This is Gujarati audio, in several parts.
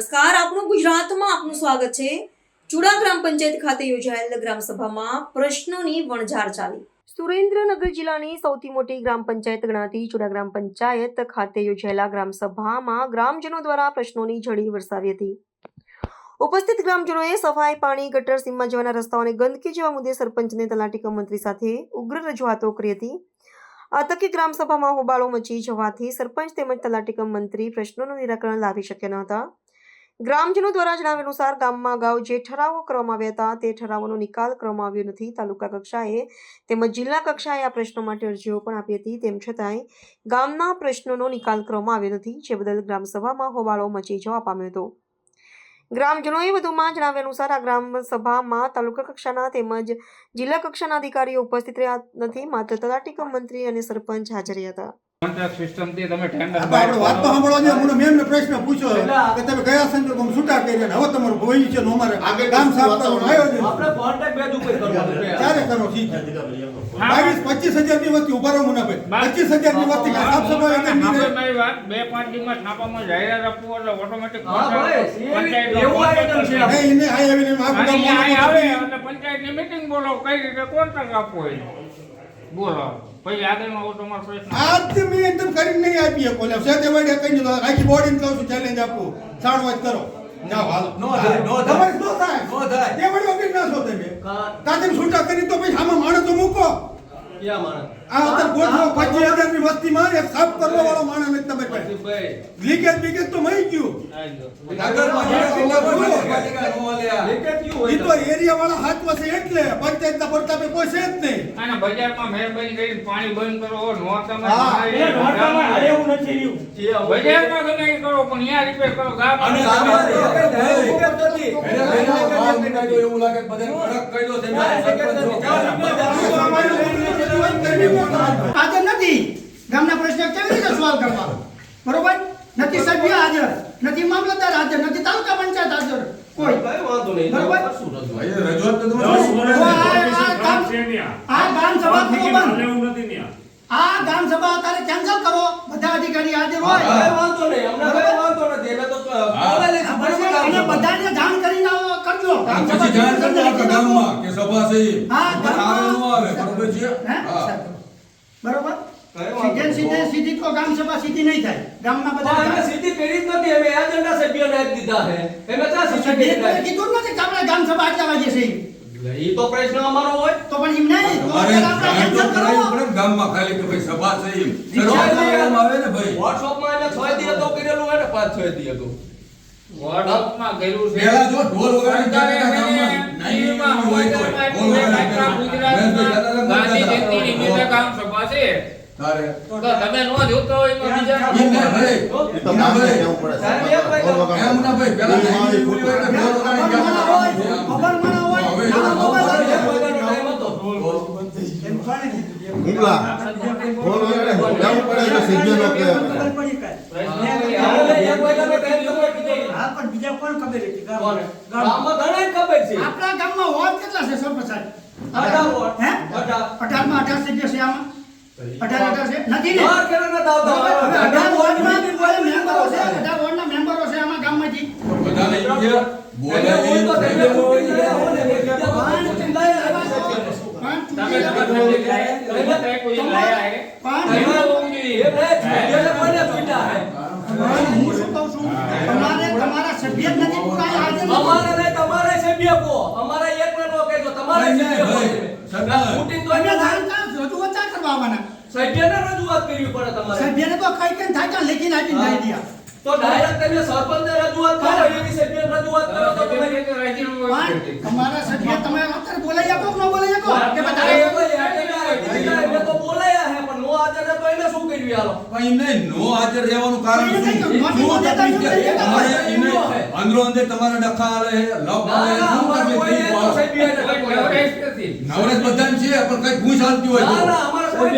નમસ્કાર, આપનું ગુજરાતમાં આપનું સ્વાગત છે. ચુડા ગ્રામ પંચાયત ખાતે યોજાયેલ ગ્રામ સભામાં પ્રશ્નોની વણઝાર ચાલી. સુરેન્દ્રનગર જિલ્લાની સૌથી મોટી ગ્રામ પંચાયત ગણાતી ચુડા ગ્રામ પંચાયત ખાતે યોજાયેલા ગ્રામ સભામાં ગ્રામજનો દ્વારા પ્રશ્નોની ઝડી વરસાવી હતી. ઉપસ્થિત ગ્રામજનોએ સફાઈ, પાણી, ગટર, સીમમાં જવાના રસ્તાઓ અને ગંદકી જેવા મુદ્દે સરપંચને તલાટી મંત્રી સાથે ઉગ્ર રજૂઆતો કરી હતી. આ તકે ગ્રામસભામાં હોબાળો મચી જવાથી સરપંચ તેમજ તલાટીકમ મંત્રી પ્રશ્નોનું નિરાકરણ લાવી શક્યા ન હતા. ગ્રામજનો દ્વારા જણાવ્યા અનુસાર ગામમાં અગાઉ જે ઠરાવો કરવામાં આવ્યા હતા તે ઠરાવોનો નિકાલ કરવામાં આવ્યો નથી. તાલુકા કક્ષાએ તેમજ જિલ્લા કક્ષાએ આ પ્રશ્નો માટે અરજીઓ પણ આપી હતી. તેમ છતાંય ગામના પ્રશ્નોનો નિકાલ કરવામાં આવ્યો નથી, જે બદલ ગ્રામસભામાં હોબાળો મચી જવા પામ્યો હતો. ગ્રામજનોએ વધુમાં જણાવ્યા અનુસાર આ ગ્રામ સભામાં તાલુકા કક્ષાના તેમજ જિલ્લા કક્ષાના અધિકારીઓ ઉપસ્થિત રહ્યા નથી. માત્ર તલાટી મંત્રી અને સરપંચ હાજર હતા. કોન્ટ્રાક્ટ સિસ્ટમથી તમે ટેન્ડર આપણે વાત તો સાંભળવા દે. મને મેમને પ્રશ્ન પૂછ્યો કે તમે કયા સંજોગોમાં છૂટા કરી ને હવે તમારું નો અમારે ગામ સાફ કરવાનું આયોજન આપણે કોન્ટ્રાક્ટ બે ઉપર કરવાનું ક્યારે કરો ઠીક બાવીસ પચીસ હજારની વસ્તી ઊભા રહો મુનાભાઈ. પચીસ હજારની વસ્તી સાફ સફાઈ કેમ? મારી વાત બે પાંચ દિવસ છાપામાં જાહેરાત આપવું એટલે ઓટોમેટિક પંચાયતની મીટિંગ બોલો કઈ રીતે કોન્ટ્રાક્ટ આપવો બોલો પછી આગળનો તમારો પ્રશ્ન? આજ મેં એકદમ કરીને નહીં આપી શકો. એટલે સેજે વાડે કહી દીધું આખી બોડીને કહું છું ચેલેન્જ આપું. સાણ વાત કરો. જાઓ હાલો. નો થાય, નો થાય. નો થાય. તે વળી વગર ના છો તમે. કા- છૂટા કરી તો પછી આમાં માણસ તો? આ અત્યારે ગોઠવો પચીસ હજારની વસ્તીમાં એક સાફ કરવા વાળો માણસ નથી તમારી પાસે લીકેજ બીકેજ તો મરી ગયું. ઈ તો એરિયા વાળા હાથ પાસે એટલે પંચાયત ના પ્રતાપે કોઈ જ નહીં. અને બજારમાં મહેરબાની કરીને પાણી બંધ કરો નોરતામાં એ નોરતામાં હાલે એવું ગામમાં- જે અમુક- બજારમાં કરો પણ અહીંયા રિપેર કરો. ગામમાં અને લીકેજ નથી. એવું લાગે કે બધાને કર્યો મેં છો. હાજર નથી. ગામના પ્રશ્ન કેવી રીતે સોલ્વ કરવા બરોબર? નથી સભ્ય હાજર નથી મામલતદાર હાજર નથી તાલુકા પંચાયત હાજર. કોઈ. વાંધો નહીં. બરોબર. રજૂઆત. ભાઈ, રજૂઆત તો તમે તો આ- આ ગામ- સભા બંધ. આ ગામ સભા અત્યારે કેન્સલ કરો. બધા અધિકારી હાજર હોય. વાંધો નહીં. અમને વાંધો નથી. તો બધાને જાણ કરજો ગામ પછી જાણ કરજો આખા ગામમાં કે સભા છે હા, આવે ન આવે, બરોબર છે? હા. બરોબર સીધે સીધે સીધી તો ગામ સભા સીધી નહીં થાય ગામના પણ અમે સીધી કરી જ નથી. અમે એજન્ડા સભ્યોને આપી દીધા છે. અમે ક્યાં સીધી નાખી? કીધું નથી કે આપણે ગામ સભા આટલા વાગે છે ઈ તો પ્રશ્ન અમારો હોય તો પણ એમ નહીં તો આપણે તો ગામમાં ખાલી કે ભાઈ સભા છે. એમ આવે ને ભાઈ. વોટ્સઅપમાં એને છ દી તો કરેલું હોય ને પાંચ છ દી હતું વોટ્સઅપમાં ગયેલું છે. પેલા જો ઢોલ વગાડી સરકારે જતા ગામમાં એને નહીં ટીવીમાં હોય તો સમાચારમાં ઢોલ વગાડી આખા ગુજરાતમાં ગુજરાતમાં ગાંધી જયંતિની નિમિત્તે ગામ સભા છે. તમે નો જોતો હોય તો બીજા એમ ના ભાઈ. એટલે ઢોલ વગાડી. ખબર ના હોય, ખબર ના હોય, હવે નાના મોબાઈલ એક હોય. વાગ્યાનો ટાઈમ હતો મુગલા ફોન વગેરે જવું પડે તો સીધો નો કે ખબર પડી કાંઈ. હવે એક વાગ્યાનો ટાઈમ તો કોઈ કીધો હા, કોણ ખબર હતી કોને? ગામમાં? ગામમાં ઘણાય ખબર છે આપણા ગામમાં વોટ કેટલા છે સરપંચ સાહેબ? 18 વોટ હે? 18 18 માં 18 સભ્ય છે આમાં? અઢાર અઢાર છે? નથી ને? અઢાર વોર્ડમાં બધા મેમ્બરો છે, અઢાર વોર્ડના મેમ્બરો છે આમાં ગામમાંથી. બધાને બોલે તમે તમે બોલી ને, તો પાંચ પાંચ. પાંચ તમારે તમારા સભ્ય નથી પુરાય હાજર. અમારે નહીં, તમારે સભ્ય કહો. અમારે એકને નો કહેજો, તમારે સભ્ય કો. ચૂંટીને તો અમે અહીંયા જાણતા જ રજૂઆત ચા કરવા આવવાના સભ્યને રજૂઆત કરવી પડે તમારે સભ્યને તો કઈ કઈ થાય ત્યાં લેખીને આપીને દઈ દ્યા. તો ડાયરેક્ટ તમે સરપંચને રજૂઆત કરો એવી સભ્યને રજૂઆત કરો તો તમે પણ તમારા સભ્ય તમે અત્યારે બોલાઈ આપો કે ન બોલાઈ આપો કે બધા અરે ભાઈ, એટલે એટલે તો બોલાયા હે પણ નો હાજર હે તો એને શું એમને નો હાજર રહેવાનું કારણ શું? એને અંદરો અંદર તમારે ડખા આલે છે, લપ આલે છે, ના શું અમારે કોઈ તકલીફ એક તો છે? સભ્ય એને કોઈ બોલાવે. નવરેશ બધાને છે પણ કઈ ભૂસ હાલતી હોય ના ના અમારે કોઈ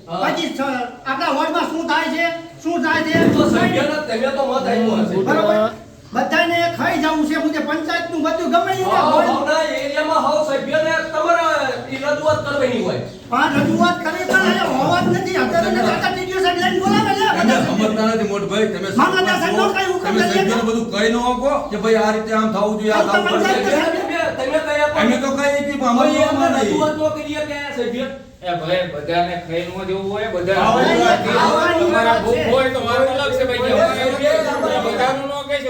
આપણા વોર્ડમાં શું થાય છે? શું થાય છે? તો સભ્યને તમે તો મત આપ્યો હશે. બરોબર? બધાને ખાઈ જવું છે. પંચાયતનું બધું ગમે એ હાવના એરિયામાં હાવ સભ્યને તમારે ઈ રજૂઆત કરવાની હોય. પણ રજૂઆત કરી પણ એ હોવા જ નથી. અત્યારે ને કાકા ટીડીઓ સાહેબ લઈને બોલાવે લે તમે સમજતા નથી મોટભાઈ તમે મામલતદાર સાહેબનો કઈ હુકમ તમે સભ્યોને બધું કહી ન શકો કે ભાઈ આ રીતે આમ થવું જોઈએ આ થવું પડશે. તમે કયા અમે તો કહીએ કે અમારી ભાઈ રજૂઆત ન કરીએ કે સભ્ય એ ભાઈ બધાને ખાઈ નો દેવું હોય બધાને તમારા ભૂખ હોય તો મારું અલગ છે ભાઈ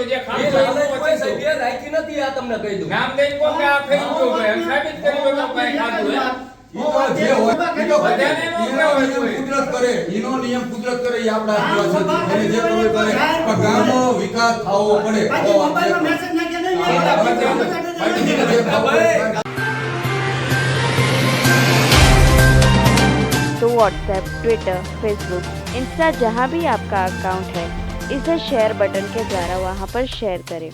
એ અમારે બધાનું નો કહેશો જે એ ખાતું હોય લાલચ એનું કોઈ પચીસો. સભ્ય રાખી નથી આ તમને કહી દઉં નામ દઈને કહો કે આ ખાઈ ગયો ભાઈ એમ સાબિત કરી દો કે ભાઈ ખાધું એમ. ઈ તો જે હોય ઈ તો બધાને નો ઈનો કહેવાય નિયમ કોઈ. કુદરત કરે ઈનો નિયમ કુદરત કરે ઈ આપણા હાથમાં છે એને જે કરવું એ કરે પણ ગામનો વિકાસ થવો પડે બાકી મોબાઈલમાં મેસેજ નાખીએ નહીં હા, બાકી બાકી જે થવું એ થાય. तो व्हाट्सएप ट्विटर फेसबुक इंस्टा जहाँ भी आपका अकाउंट है इसे शेयर बटन के द्वारा वहाँ पर शेयर करें